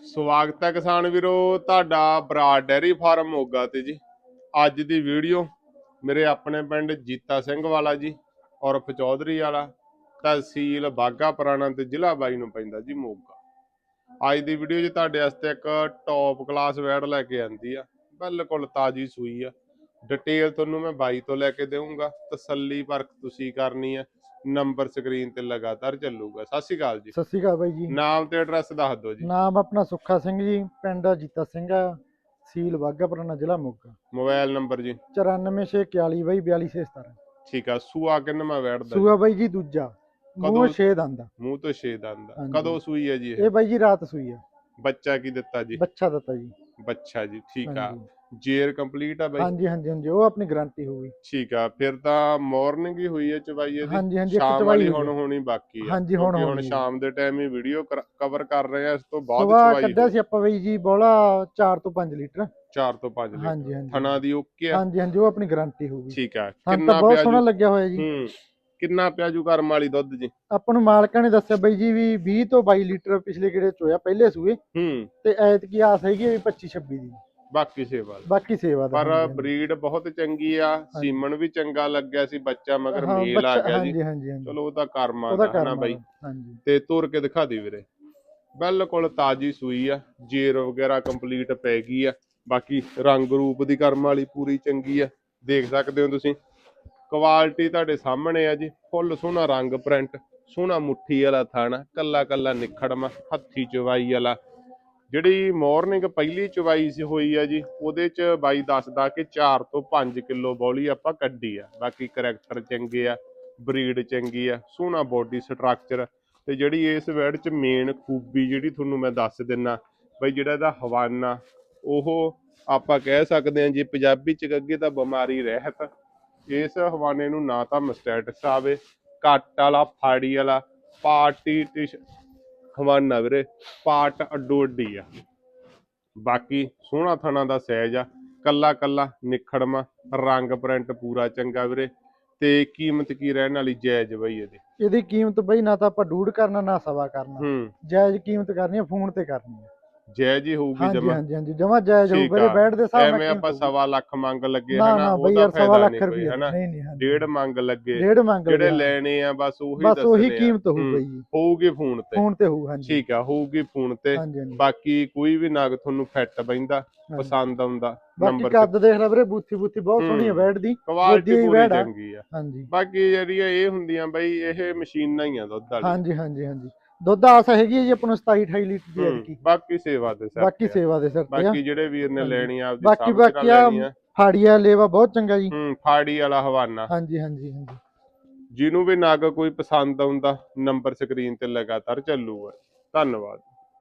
ਸਵਾਗਤ ਹੈ ਕਿਸਾਨ ਵੀਰੋ, ਤੁਹਾਡਾ ਬਰਾੜ ਡੈਰੀ ਫਾਰਮ ਮੋਗਾ ਤੇ ਜੀ। ਅੱਜ ਦੀ ਵੀਡੀਓ ਮੇਰੇ ਆਪਣੇ ਪਿੰਡ ਜੀਤਾ ਸਿੰਘ ਵਾਲਾ ਜੀ ਔਰ ਚੌਧਰੀ ਵਾਲਾ, ਤਹਿਸੀਲ ਬਾਗਾ ਪੁਰਾਣਾ ਤੇ ਜ਼ਿਲ੍ਹਾ ਬਾਈ ਨੂੰ ਪੈਂਦਾ ਜੀ ਮੋਗਾ। ਅੱਜ ਦੀ ਵੀਡੀਓ 'ਚ ਤੁਹਾਡੇ ਵਾਸਤੇ ਇੱਕ ਟੌਪ ਕਲਾਸ ਵੈੜ ਲੈ ਕੇ ਆਂਦੀ ਆ, ਬਿਲਕੁਲ ਤਾਜੀ ਸੂਈ ਆ। ਡਿਟੇਲ ਤੁਹਾਨੂੰ ਮੈਂ ਬਾਈ ਤੋਂ ਲੈ ਕੇ ਦੇਵਾਂਗਾ ਤਸੱਲੀ ਪਰਖ ਤੁਸੀਂ ਕਰਨੀ ਆ। ਨੰਬਰ ਸਕਰੀਨ ਤੇ ਲਗਾਤਾਰ ਚੱਲੂਗਾ। ਸਤਿ ਸ਼੍ਰੀ ਅਕਾਲ ਜੀ। ਸਤਿ ਸ਼੍ਰੀ ਅਕਾਲ ਬਾਈ ਜੀ। ਨਾਮ ਤੇ ਐਡਰੈਸ ਦੱਸ ਦਿਓ ਜੀ। ਨਾਮ ਆਪਣਾ ਸੁੱਖਾ ਸਿੰਘ ਜੀ ਪਿੰਡ ਜੀਤਾ ਸਿੰਘ ਆ ਸੀਲ ਬਾਗਾ ਪੁਰਾਣਾ ਜ਼ਿਲ੍ਹਾ ਮੋਗਾ। ਮੋਬਾਈਲ ਨੰਬਰ ਜੀ। 94641 ਬਾਈ 4217 ਠੀਕ ਆ ਸੂਆ ਕਿੰਨਵਾ ਵੈੜਦਾ? ਸੂਆ ਬਾਈ ਜੀ ਦੂਜਾ ਮੂੰਹ? ਛੇ ਦੰਦ। ਮੂੰਹ ਤੋਂ ਛੇ ਦੰਦ। ਕਦੋਂ ਸੂਈ ਹੈ ਜੀ ਇਹ? ਇਹ ਬਾਈ ਜੀ ਰਾਤ ਸੂਈ ਆ। ਬੱਚਾ ਕੀ ਦਿੱਤਾ ਜੀ? ਬੱਚਾ ਦਿੱਤਾ ਜੀ। ਬੱਚਾ ਜੀ ਠੀਕ ਆ। ਹਾਂਜੀ। ਜੇਰ ਕੰਪਲੀਟ ਆ ਬਾਈ? ਹਾਂਜੀ ਹਾਂਜੀ ਹਾਂਜੀ ਉਹ ਆਪਣੀ ਗਾਰੰਟੀ ਹੋਊਗੀ ਠੀਕ ਆ ਫਿਰ ਤਾਂ ਮਾਰਨਿੰਗ ਹੀ ਹੋਈ ਹੈ ਚਵਾਈ ਇਹਦੀ? ਹਾਂਜੀ ਹਾਂਜੀ ਇੱਕ ਸ਼ਾਮ ਚਵਾਈ ਵਾਲੀ ਹੁਣ। ਹੋਣੀ ਬਾਕੀ ਆ। ਹਾਂਜੀ, ਹੁਣ ਕਿਉਂਕਿ ਹੋਣੀ। ਸ਼ਾਮ ਦੇ ਟਾਈਮ ਹੀ ਵੀਡੀਓ ਕਵਰ ਕਰ ਰਹੇ ਆ ਇਸ ਤੋਂ ਬਾਅਦ ਸੁਬਾਹ ਚਵਾਈ ਕੱਢਿਆ ਸੀ ਆਪਾਂ ਬਾਈ ਜੀ ਬੋਲਾ 4 ਤੋਂ 5 ਲੀਟਰ। 4 ਤੋਂ 5 ਲੀਟਰ। ਹਾਂਜੀ ਹਾਂਜੀ। ਥਣਾ ਦੀ ਓਕੇ ਆ? ਹਾਂਜੀ ਹਾਂਜੀ ਉਹ ਆਪਣੀ ਗਾਰੰਟੀ ਹੋਊਗੀ ਠੀਕ ਆ। ਸਾਨੂੰ ਕਿੰਨਾ ਬਹੁਤ ਪਿਆ ਸੋਹਣਾ ਜੂ ਲੱਗਿਆ ਹੋਇਆ ਜੀ। ਹੂੰ। ਕਿੰਨਾ ਪਿਆ ਜੂ ਕਰਮ ਵਾਲੀ ਦੁੱਧ ਜੀ? ਆਪਾਂ ਨੂੰ ਮਾਲਕਾਂ ਨੇ ਦੱਸਿਆ ਬਾਈ ਜੀ ਵੀ 20 ਤੋਂ 22 ਲੀਟਰ ਪਿਛਲੇ ਕਿਹੜੇ ਚੋਇਆ ਪਹਿਲੇ ਸੂਏ। ਹੂੰ। ਤੇ ਐਤਕੀ ਆਸ ਹੈਗੀ ਆ ਵੀ 25 26 ਦੀ। ਬਾਕੀ ਸੇਵਾ। ਬਾਕੀ ਸੇਵਾ ਦਾ। ਪਰ। ਬਰੀਡ ਬਹੁਤ ਚੰਗੀ ਆ ਸੀਮਨ ਵੀ ਚੰਗਾ ਲੱਗਿਆ ਸੀ ਬੱਚਾ ਮਗਰ ਮੇਲ ਆ ਗਿਆ ਜੀ। ਚਲੋ ਉਹ ਤਾਂ ਕਰਮਾਂ ਹਨਾ ਕਰਮ ਬਾਈ ਤੇ ਤੁਰ ਕੇ ਦਿਖਾ ਦੀ ਵੀਰੇ। ਬਿਲਕੁਲ ਤਾਜੀ ਸੂਈ ਆ ਜੇਰ ਵਗੈਰਾ ਕੰਪਲੀਟ ਪੈ ਗਈ ਆ। ਬਾਕੀ ਰੰਗ ਰੂਪ ਦੀ ਕਰਮ ਵਾਲੀ ਪੂਰੀ ਚੰਗੀ ਆ। ਦੇਖ ਸਕਦੇ ਹੋ ਤੁਸੀਂ। ਕੁਆਲਿਟੀ ਤੁਹਾਡੇ ਸਾਹਮਣੇ ਆ ਜੀ, ਫੁੱਲ ਸੋਹਣਾ ਰੰਗ ਪ੍ਰਿੰਟ ਸੋਹਣਾ ਮੁੱਠੀ ਵਾਲਾ ਥਾਣਾ, ਕੱਲਾ ਕੱਲਾ ਨਿਖੜਮਾ, ਹੱਥੀ ਚਵਾਈ ਵਾਲਾ। ਜਿਹੜੀ ਮਾਰਨਿੰਗ ਪਹਿਲੀ ਚਵਾਈ ਸੀ ਹੋਈ ਆ ਜੀ, ਉਹਦੇ ਚ ਬਾਈ ਦੱਸਦਾ ਕਿ 4 ਤੋਂ 5 ਕਿਲੋ ਬੌਲੀ ਆਪਾਂ ਕੱਢੀ ਆ। ਬਾਕੀ ਕਰੈਕਟਰ ਚੰਗੇ ਆ ਬਰੀਡ ਚੰਗੀ ਆ, ਸੋਹਣਾ ਬੋਡੀ ਸਟਰਕਚਰ ਤੇ ਜਿਹੜੀ ਇਸ ਵੈਡ ਚ ਮੇਨ ਖੂਬੀ ਜਿਹੜੀ ਤੁਹਾਨੂੰ ਮੈਂ ਦੱਸ ਦਿੰਨਾ, ਬਈ ਜਿਹੜਾ ਇਹਦਾ ਹਵਾਨਾ, ਉਹ ਆਪਾਂ ਕਹਿ ਸਕਦੇ ਹਾਂ ਜੀ, ਪੰਜਾਬੀ ਚ ਅੱਗੇ ਤਾਂ ਬਿਮਾਰੀ ਰਹਿਤ। ਇਸ ਹਵਾਨੇ ਨੂੰ ਨਾ ਤਾਂ ਮਸਟੈਟਸ ਆਵੇ ਕੱਟ ਵਾਲਾ ਫਾੜੀ ਵਾਲਾ ਪਾਰਟੀ ਹਵਾਨਾ ਵੀਰੇ ਪਾਰਟ ਅੱਡੋ ਅੱਡੀ ਆ। ਬਾਕੀ ਸੋਹਣਾ ਥਣਾ ਦਾ ਸਹਿਜ ਆ ਕੱਲਾ ਕੱਲਾ ਨਿਖੜਮਾ ਰੰਗ ਪ੍ਰਿੰਟ ਪੂਰਾ ਚੰਗਾ ਵੀਰੇ ਤੇ ਕੀਮਤ ਕੀ ਰਹਿਣ ਵਾਲੀ ਜਾਇਜ਼ ਬਈ ਇਹਦੀ। ਇਹਦੀ ਕੀਮਤ ਬਈ ਨਾ ਤਾਂ ਆਪਾਂ ਡੂਡ ਕਰਨਾ ਨਾ ਸਵਾ ਕਰਨਾ। ਜਾਇਜ਼ ਕੀਮਤ ਕਰਨੀ ਹੈ ਫੋਨ ਤੇ ਕਰਨੀ ਹੈ ਜਾਇਜ਼ ਹੀ ਹੋਊਗੀ ਹਾਂਜੀ ਜਮਾ। ਹਾਂਜੀ ਹਾਂਜੀ ਜਮਾ ਜਾਇਜ਼ ਹੋਊ ਆ। ਬੈਠ ਦੇ ਹਿਸਾਬ ਨਾਲ ਐਵੇਂ ਆਪਾਂ ਸਵਾ ਲੱਖ ਮੰਗ ਲੱਗੇ ਨਾ ਹਨਾ ਨਾ ਬਈ ਉਹਦਾ ਯਾਰ ਸਵਾ ਫਾਇਦਾ ਲੱਖ ਨਹੀਂ ਕੋਈ ਰੁਪਏ ਹਨਾ। ਨਹੀਂ ਨਹੀਂ ਹਾਂਜੀ। ਡੇਢ ਮੰਗ ਲੱਗੇ। ਡੇਢ ਮੰਗ ਜਿਹੜੇ ਲਿਆ। ਲੈਣੇ ਆ ਬਸ ਉਹੀ ਬਸ ਉਹੀ ਦੱਸਣੇ ਆ। ਕੀਮਤ ਹੋਊ ਹੂੰ, ਬਈ ਜੀ। ਹੋਊਗੀ ਫੋਨ ਤੇ। ਫੋਨ ਤੇ ਹੋਊ ਹਾਂਜੀ। ਠੀਕ ਆ ਹੋਊਗੀ ਫੋਨ ਤੇ। ਹਾਂਜੀ ਹਾਂਜੀ। ਬਾਕੀ ਕੋਈ ਵੀ ਨਗ ਤੁਹਾਨੂੰ ਫਿੱਟ ਬੈਂਦਾ ਹਾਂਜੀ। ਪਸੰਦ ਆਉਂਦਾ ਬਾਕੀ ਨੰਬਰ ਕੱਦ ਦੇਖ ਲੈ ਵੀਰੇ ਬੂਥੀ ਬੂਥੀ ਬਹੁਤ ਹੂੰ। ਸੋਹਣੀ ਹੈ ਬੈਠ ਦੀ ਕੁਆਲਿਟੀ ਵਧੀਆ ਹੀ ਪੂਰੀ ਵੈੜ ਆ। ਚੰਗੀ ਆ। ਹਾਂਜੀ। ਬਾਕੀ ਜਿਹੜੀਆਂ ਇਹ ਹੁੰਦੀਆਂ ਬਈ ਇਹ ਮਸ਼ੀਨਾਂ ਹੀ ਆ ਦੁੱਧ ਵਾਲੀ ਹਾਂਜੀ ਹਾਂਜੀ ਹਾਂਜੀ। ਦੁੱਧ ਆਸ ਹੈਗੀ ਹੈ ਜੀ ਆਪਾਂ ਨੂੰ 27 28 ਲੀਟਰ ਦੀ ਐਤਕੀ। ਬਾਕੀ ਸੇਵਾ ਦੇ ਸਿਰ ਬਾਕੀ। ਸੇਵਾ ਦੇ ਸਿਰ ਤੇ ਆ। ਬਾਕੀ ਜਿਹੜੇ ਵੀਰ ਨੇ। ਲੈਣੀ ਆ ਆਪਦੀ ਬਾਕੀ ਬਾਕੀ ਆ ਲੈਣੀ ਆ। ਫਾੜੀਆ ਲੇਵਾ ਬਹੁਤ ਚੰਗਾ ਜੀ। ਹੂੰ ਫਾੜੀ ਵਾਲਾ ਹਵਾਨਾ। ਹਾਂਜੀ ਹਾਂਜੀ ਹਾਂਜੀ। ਜਿਹਨੂੰ ਵੀ ਨਗ ਕੋਈ ਪਸੰਦ ਆਉਂਦਾ ਨੰਬਰ ਸਕਰੀਨ ਤੇ ਲਗਾਤਾਰ ਚੱਲੂਗਾ। ਧੰਨਵਾਦ।